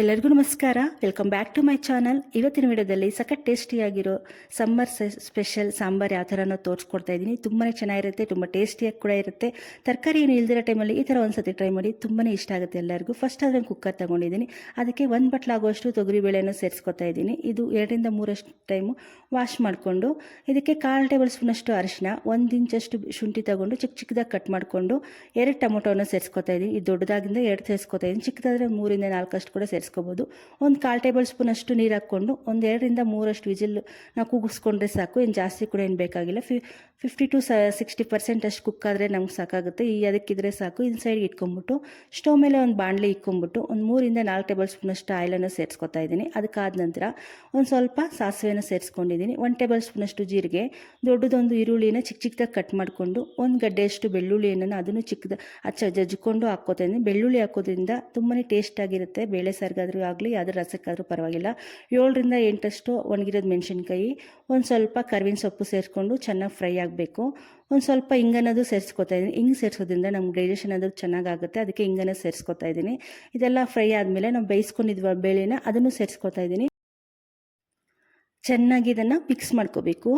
ಎಲ್ಲರಿಗೂ ನಮಸ್ಕಾರ. Welcome back to my channel ಇವತ್ತಿನ ವಿಡಿಯೋದಲ್ಲಿ ಸಖತ್ ಟೇಸ್ಟಿಯಾಗಿರೋ ಸಮ್ಮರ್ ಸ್ಪೆಷಲ್ ಸಾಂಬಾರ್ ಯಾವ ಥರನೋ ತೋರಿಸ್ಕೊಡ್ತಾ ಇದ್ದೀನಿ. ತುಂಬಾ ಚೆನ್ನಾಗಿರುತ್ತೆ, ತುಂಬ ಟೇಸ್ಟಿಯಾಗಿ ಕೂಡ ಇರುತ್ತೆ. ತರಕಾರಿ ಏನು ಇಲ್ದಿರೋ ಟೈಮಲ್ಲಿ ಈ ಥರ ಒಂದ್ಸತಿ ಟ್ರೈ ಮಾಡಿ ತುಂಬಾ ಇಷ್ಟ ಆಗುತ್ತೆ ಎಲ್ಲರಿಗೂ. ಫಸ್ಟ್ ಅದನ್ನು ಕುಕ್ಕರ್ ತೊಗೊಂಡಿದ್ದೀನಿ. ಅದಕ್ಕೆ ಒಂದು ಬಟ್ಲಾಗುವಷ್ಟು ತೊಗರಿಬೇಳೆಯನ್ನು ಸೇರಿಸ್ಕೊತಾ ಇದ್ದೀನಿ. ಇದು ಎರಡರಿಂದ ಮೂರಷ್ಟು ಟೈಮು ವಾಶ್ ಮಾಡಿಕೊಂಡು, ಇದಕ್ಕೆ ಕಾಲು ಟೇಬಲ್ ಸ್ಪೂನಷ್ಟು ಅರಿಶಿನ ಒಂದು ಇಂಚಷ್ಟು ಶುಂಠಿ ತಗೊಂಡು ಚಿಕ್ಕ ಚಿಕ್ಕದಾಗಿ ಕಟ್ ಮಾಡಿಕೊಂಡು, ಎರಡು ಟೊಮೊಟೊನ ಸೇರಿಸ್ಕೊತಾ ಇದ್ದೀನಿ. ಇದು ದೊಡ್ಡದಾಗಿಂದ ಎರಡು ಸೇರಿಸ್ಕೊತಾ ಇದ್ದೀನಿ. ಚಿಕ್ಕದಾದರೆ ಮೂರಿಂದ ನಾಲ್ಕಷ್ಟು ಕೂಡ ಸೇರಿಸ್ಕೋಬೋದು ಒಂದು ಕಾಲು ಟೇಬಲ್ ಸ್ಪೂನಷ್ಟು ನೀರು ಹಾಕ್ಕೊಂಡು ಒಂದು ಎರಡರಿಂದ ಮೂರಷ್ಟು ವಿಜಿಲ್ ನಾವು ಕೂಗಿಸ್ಕೊಂಡ್ರೆ ಸಾಕು. ಏನು ಜಾಸ್ತಿ ಕೂಡ ಏನು ಬೇಕಾಗಿಲ್ಲ. ಫಿ ಫಿಫ್ಟಿ ಟು ಸ ಸಿಕ್ಸ್ಟಿ ಪರ್ಸೆಂಟ್ ಅಷ್ಟು ಕುಕ್ ಆದರೆ ನಮ್ಗೆ ಸಾಕಾಗುತ್ತೆ. ಈ ಅದಕ್ಕಿದ್ರೆ ಸಾಕು. ಇನ್ ಸೈಡ್ಗೆ ಇಟ್ಕೊಂಬಿಟ್ಟು ಸ್ಟವ್ ಮೇಲೆ ಒಂದು ಬಾಣಲೆ ಇಟ್ಕೊಂಬಿಟ್ಟು ಒಂದು ಮೂರಿಂದ ನಾಲ್ಕು ಟೇಬಲ್ ಸ್ಪೂನಷ್ಟು ಆಯಿಲನ್ನು ಸೇರಿಸ್ಕೊತಾ ಇದ್ದೀನಿ. ಅದಕ್ಕಾದ ನಂತರ ಒಂದು ಸ್ವಲ್ಪ ಸಾಸಿವೆನ ಸೇರಿಸ್ಕೊಂಡಿದ್ದೀನಿ. ಒನ್ ಟೇಬಲ್ ಸ್ಪೂನಷ್ಟು ಜೀರಿಗೆ, ದೊಡ್ಡದೊಂದು ಈರುಳ್ಳಿನ ಚಿಕ್ಕ ಚಿಕ್ಕದಾಗಿ ಕಟ್ ಮಾಡಿಕೊಂಡು ಒಂದು ಗಡ್ಡೆಯಷ್ಟು ಬೆಳ್ಳುಳ್ಳಿಯನ್ನು ಅದನ್ನು ಚಿಕ್ಕದ ಅಚ್ಚ ಜಜ್ಜಿಕೊಂಡು ಹಾಕ್ಕೋತಾ ಬೆಳ್ಳುಳ್ಳಿ ಹಾಕೋದ್ರಿಂದ ತುಂಬಾ ಟೇಸ್ಟಾಗಿರುತ್ತೆ ಬೇಳೆ ಸಾರಿಗಾದ್ರೂ ಆಗಲಿ, ಯಾವುದು ರಸಕ್ಕಾದರೂ ಪರವಾಗಿಲ್ಲ. ಏಳರಿಂದ ಎಂಟಷ್ಟು ಒಣಗಿರೋದು ಮೆಣಸಿನ್ಕಾಯಿ, ಒಂದು ಸ್ವಲ್ಪ ಕರ್ವಿನ ಸೊಪ್ಪು ಸೇರಿಸ್ಕೊಂಡು ಚೆನ್ನಾಗಿ ಫ್ರೈ ಆಗಬೇಕು. ಒಂದು ಸ್ವಲ್ಪ ಹಿಂಗನ್ನೋದು ಸೇರಿಸ್ಕೊತಾ ಇದ್ದೀನಿ ಹಿಂಗೆ ಸೇರಿಸೋದ್ರಿಂದ ನಮ್ಗೆ ಡೈಜೆಷನ್ ಅದು ಚೆನ್ನಾಗಾಗುತ್ತೆ. ಅದಕ್ಕೆ ಹಿಂಗನ ಸೇರಿಸ್ಕೊತಾ ಇದ್ದೀನಿ ಇದೆಲ್ಲ ಫ್ರೈ ಆದಮೇಲೆ ನಾವು ಬೇಯಿಸ್ಕೊಂಡಿದ್ವ ಬೇಳೆನ ಅದನ್ನು ಸೇರಿಸ್ಕೊತಾ ಇದ್ದೀನಿ ಚೆನ್ನಾಗಿ ಇದನ್ನು ಮಿಕ್ಸ್ ಮಾಡ್ಕೋಬೇಕು.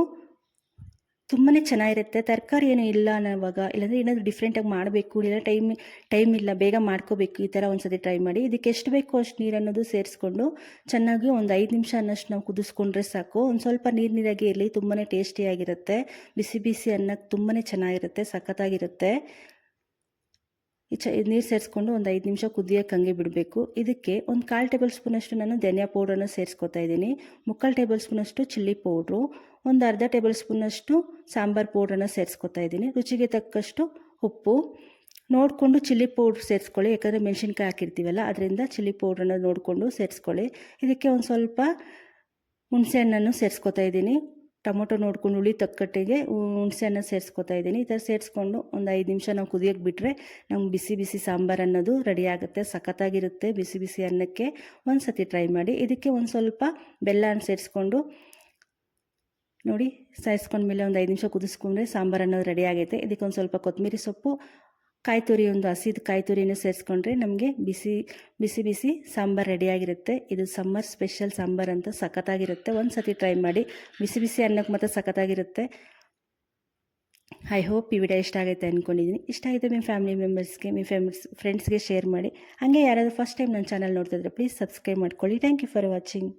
ತುಂಬಾ ಚೆನ್ನಾಗಿರುತ್ತೆ. ತರಕಾರಿ ಏನೂ ಇಲ್ಲ ಅನ್ನೋವಾಗ, ಇಲ್ಲಾಂದರೆ ಏನಾದರೂ ಡಿಫ್ರೆಂಟಾಗಿ ಮಾಡಬೇಕು, ಇಲ್ಲ ಟೈಮ್ ಟೈಮ್ ಇಲ್ಲ, ಬೇಗ ಮಾಡ್ಕೋಬೇಕು, ಈ ಥರ ಒಂದು ಸತಿ ಟ್ರೈ ಮಾಡಿ. ಇದಕ್ಕೆ ಎಷ್ಟು ಬೇಕೋ ಅಷ್ಟು ನೀರನ್ನೋದು ಸೇರಿಸ್ಕೊಂಡು, ಚೆನ್ನಾಗಿ ಒಂದು ಐದು ನಿಮಿಷ ಅನ್ನಷ್ಟು ನಾವು ಕುದಿಸ್ಕೊಂಡ್ರೆ ಸಾಕು. ಒಂದು ಸ್ವಲ್ಪ ನೀರು ನೀರಾಗಿ ಇರಲಿ ತುಂಬಾ ಟೇಸ್ಟಿಯಾಗಿರುತ್ತೆ ಬಿಸಿ ಬಿಸಿ ಅನ್ನಕ್ಕೆ ತುಂಬಾ ಚೆನ್ನಾಗಿರುತ್ತೆ, ಸಖತ್ತಾಗಿರುತ್ತೆ. ಈ ಚ ನೀರು ಸೇರಿಸ್ಕೊಂಡು ಒಂದು ಐದು ನಿಮಿಷ ಕುದಿಯೋಕೆ ಹಂಗೆ ಬಿಡಬೇಕು. ಇದಕ್ಕೆ ಒಂದು ಕಾಲು ಟೇಬಲ್ ಸ್ಪೂನಷ್ಟು ನಾನು ಧನಿಯಾ ಪೌಡ್ರನ್ನು ಸೇರಿಸ್ಕೊತಾ ಇದ್ದೀನಿ. ಮುಕ್ಕಾಲು ಟೇಬಲ್ ಸ್ಪೂನಷ್ಟು ಚಿಲ್ಲಿ ಪೌಡ್ರು, ಒಂದು ಅರ್ಧ ಟೇಬಲ್ ಸ್ಪೂನಷ್ಟು ಸಾಂಬಾರು ಪೌಡ್ರನ್ನು ಸೇರಿಸ್ಕೊತಾ ಇದ್ದೀನಿ. ರುಚಿಗೆ ತಕ್ಕಷ್ಟು ಉಪ್ಪು. ನೋಡಿಕೊಂಡು ಚಿಲ್ಲಿ ಪೌಡ್ರ್ ಸೇರಿಸ್ಕೊಳ್ಳಿ, ಯಾಕಂದರೆ ಮೆಣಸಿನ್ಕಾಯಿ ಹಾಕಿರ್ತೀವಲ್ಲ, ಅದರಿಂದ ಚಿಲ್ಲಿ ಪೌಡ್ರನ್ನು ನೋಡಿಕೊಂಡು ಸೇರಿಸ್ಕೊಳ್ಳಿ. ಇದಕ್ಕೆ ಒಂದು ಸ್ವಲ್ಪ ಹುಣಸೆಹಣ್ಣನ್ನು ಸೇರಿಸ್ಕೊತಾ ಇದ್ದೀನಿ. ಟೊಮೊಟೊ ನೋಡ್ಕೊಂಡು ಹುಳಿ ತಕ್ಕಟ್ಟಿಗೆ ಹುಣಸೆಹಣ್ಣು ಸೇರಿಸ್ಕೊತಾ ಇದ್ದೀನಿ. ಈ ಥರ ಸೇರಿಸ್ಕೊಂಡು ಒಂದು ಐದು ನಿಮಿಷ ನಾವು ಕುದಿಯೋಕ್ಕೆ ಬಿಟ್ಟರೆ ನಮ್ಗೆ ಬಿಸಿ ಬಿಸಿ ಸಾಂಬಾರು ಅನ್ನೋದು ರೆಡಿ ಆಗುತ್ತೆ, ಸಖತ್ತಾಗಿರುತ್ತೆ. ಬಿಸಿ ಬಿಸಿ ಅನ್ನಕ್ಕೆ ಒಂದು ಸತಿ ಟ್ರೈ ಮಾಡಿ. ಇದಕ್ಕೆ ಒಂದು ಸ್ವಲ್ಪ ಬೆಲ್ಲನ ಸೇರಿಸ್ಕೊಂಡು ನೋಡಿ ಸಾಯಿಸ್ಕೊಂಡ್ಮೇಲೆ ಒಂದು ಐದು ನಿಮಿಷ ಕುದಿಸ್ಕೊಂಡ್ರೆ ಸಾಂಬಾರು ಅನ್ನೋದು ರೆಡಿ ಆಗೈತೆ. ಇದಕ್ಕೆ ಒಂದು ಸ್ವಲ್ಪ ಕೊತ್ತಂಬರಿ ಸೊಪ್ಪು ಕಾಯಿ ತುರಿ ಒಂದು ಹಸಿದ ಕಾಯಿ ತುರಿನ ಸೇರಿಸ್ಕೊಂಡ್ರೆ ನಮಗೆ ಬಿಸಿ ಬಿಸಿ ಬಿಸಿ ಸಾಂಬಾರು ರೆಡಿಯಾಗಿರುತ್ತೆ ಇದು ಸಮ್ಮರ್ ಸ್ಪೆಷಲ್ ಸಾಂಬಾರು ಅಂತ ಸಖತ್ತಾಗಿರುತ್ತೆ. ಒಂದು ಸತಿ ಟ್ರೈ ಮಾಡಿ ಬಿಸಿ ಬಿಸಿ ಅನ್ನಕ್ಕೆ ಮಾತ್ರ ಸಖತ್ತಾಗಿರುತ್ತೆ. ಐ ಹೋಪ್ ಈ ವಿಡಿಯೋ ಇಷ್ಟ ಆಗುತ್ತೆ ಅಂದ್ಕೊಂಡಿದ್ದೀನಿ ಇಷ್ಟ ಆಗಿದೆ ನಿಮ್ಮ ಫ್ಯಾಮಿಲಿ ಮೆಂಬರ್ಸ್ಗೆ ನಿಮ್ಮ ಫ್ಯಾಮಿಲ್ಸ್ ಫ್ರೆಂಡ್ಸ್ಗೆ ಶೇರ್ ಮಾಡಿ. ಹಾಗೆ ಯಾರಾದರೂ ಫಸ್ಟ್ ಟೈಮ್ ನನ್ನ ಚಾನಲ್ ನೋಡ್ತಿದ್ರೆ ಪ್ಲೀಸ್ ಸಬ್ಸ್ಕ್ರೈಬ್ ಮಾಡ್ಕೊಳ್ಳಿ. Thank you for watching